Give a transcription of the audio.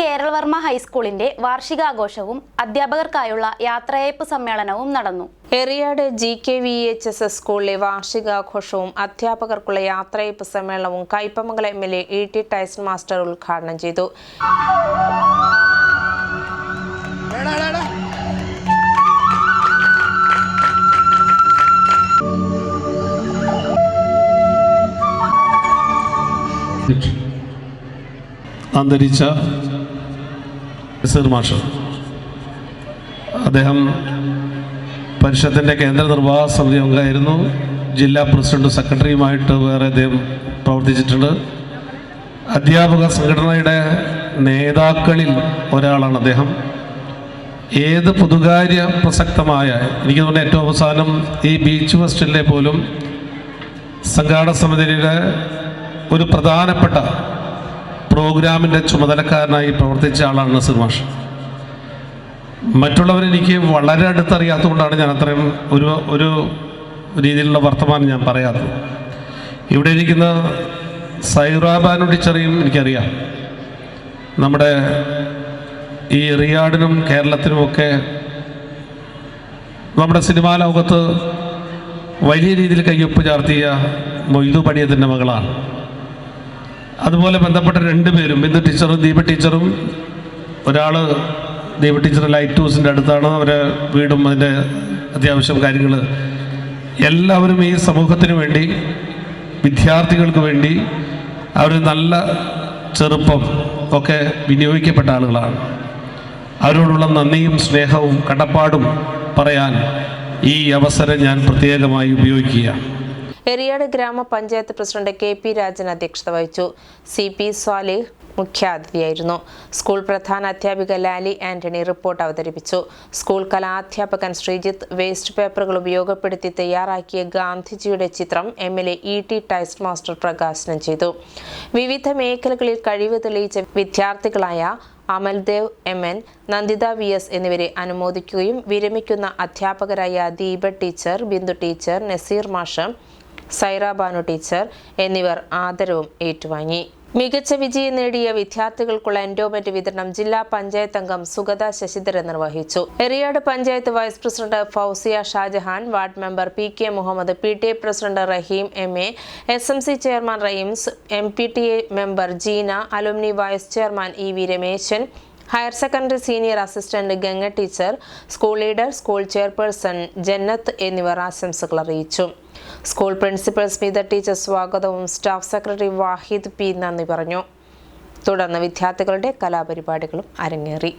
കേരളവർമ്മ ഹൈസ്കൂളിന്റെ വാർഷികാഘോഷവും അധ്യാപകർക്കായുള്ള യാത്രയയപ്പ് സമ്മേളനവും നടന്നു. Eriyad G K V H S S സ്കൂളിലെ വാർഷികാഘോഷവും അധ്യാപകർക്കുള്ള യാത്രയയപ്പ് സമ്മേളനവും Kaipamangalam M L A E T Tyson master ഉദ്ഘാടനം ചെയ്തു. അന്തരിച്ച നസീർ മാഷ് അദ്ദേഹം പരിഷത്തിന്റെ കേന്ദ്ര നിർവാഹ സമിതി അംഗമായിരുന്നു ജില്ലാ പ്രസിഡന്റ് സെക്രട്ടറിയുമായിട്ട് വേറെ അദ്ദേഹം പ്രവർത്തിച്ചിട്ടുണ്ട്. അധ്യാപക സംഘടനയുടെ നേതാക്കളിൽ ഒരാളാണ് അദ്ദേഹം. ഏത് പുതുകാര്യ പ്രസക്തമായ എനിക്ക് തോന്നുന്നു ഏറ്റവും അവസാനം ഈ ബീച്ച് ഫെസ്റ്റിലെ പോലും സംഘാടക സമിതിയുടെ ഒരു പ്രധാനപ്പെട്ട പ്രോഗ്രാമിന്റെ ചുമതലക്കാരനായി പ്രവർത്തിച്ച ആളാണ് മാഷ്. മറ്റുള്ളവരെനിക്ക് വളരെ അടുത്തറിയാത്തതുകൊണ്ടാണ് ഞാൻ അത്രയും ഒരു ഒരു രീതിയിലുള്ള വർത്തമാനം ഞാൻ പറയാത്തത് ഇവിടെ ഇരിക്കുന്ന സൈറാബാനു ടീച്ചറേയും എനിക്കറിയാം. നമ്മുടെ ഈ റിയാഡിനും കേരളത്തിനുമൊക്കെ നമ്മുടെ സിനിമാ ലോകത്ത് വലിയ രീതിയിൽ കയ്യൊപ്പ് ചാർത്തിയ മൊയ്തു പടിയതിന്റെ മകളാണ്. അതുപോലെ ബന്ധപ്പെട്ട രണ്ടുപേരും ബിന്ദു ടീച്ചറും ദീപ ടീച്ചറും ഒരാൾ ദീപ ടീച്ചർ ലൈറ്റ് ഹൗസിന്റെ അടുത്താണ് അവരെ വീടും അതിന്റെ അത്യാവശ്യം കാര്യങ്ങൾ എല്ലാവരും ഈ സമൂഹത്തിന് വേണ്ടി വിദ്യാർത്ഥികൾക്ക് വേണ്ടി അവർ നല്ല ചെറുപ്പം ഒക്കെ വിനിയോഗിക്കപ്പെട്ട ആളുകളാണ്. അവരോടുള്ള നന്ദിയും സ്നേഹവും കടപ്പാടും പറയാൻ ഈ അവസരം ഞാൻ പ്രത്യേകമായി ഉപയോഗിക്കുകയാണ്. എറിയാട് ഗ്രാമപഞ്ചായത്ത് പ്രസിഡന്റ് കെ പി രാജൻ അധ്യക്ഷത വഹിച്ചു. സി പി സ്വാലിഹ് മുഖ്യാതിഥിയായിരുന്നു. സ്കൂൾ പ്രധാന അധ്യാപിക ലാലി ആന്റണി റിപ്പോർട്ട് അവതരിപ്പിച്ചു. സ്കൂൾ കലാധ്യാപകൻ ശ്രീജിത്ത് വേസ്റ്റ് പേപ്പറുകൾ ഉപയോഗപ്പെടുത്തി തയ്യാറാക്കിയ ഗാന്ധിജിയുടെ ചിത്രം M L A E T Tyson master പ്രകാശനം ചെയ്തു. വിവിധ മേഖലകളിൽ കഴിവ് തെളിയിച്ച വിദ്യാർത്ഥികളായ Amaldev M N Nanditha V S എന്നിവരെ അനുമോദിക്കുകയും വിരമിക്കുന്ന അധ്യാപകരായ ദീപ ടീച്ചർ ബിന്ദു ടീച്ചർ നസീർ മാഷ് സൈറ ബാനു ടീച്ചർ എന്നിവർ ആദരവും ഏറ്റുവാങ്ങി. മികച്ച വിജയം നേടിയ വിദ്യാർത്ഥികൾക്കുള്ള എൻഡോമെന്റ് വിതരണം ജില്ലാ പഞ്ചായത്ത് അംഗം സുഗത ശശിധരൻ നിർവഹിച്ചു. Eriyad panchayat vice president Fousiya Shajahan ward member P K Muhammad P T A president Raheem M A S M C chairman Rahim's M P T A member Jeena alumni vice chairman E V Rameshan higher secondary senior assistant Ganga teacher school leader school chairperson Jannath എന്നിവർ ആശംസകൾ അറിയിച്ചു. School principal Smitha teacher സ്വാഗതവും staff secretary വാഹിദ് P നന്ദി പറഞ്ഞു. തുടർന്ന് വിദ്യാർത്ഥികളുടെ കലാപരിപാടികളും അരങ്ങേറി.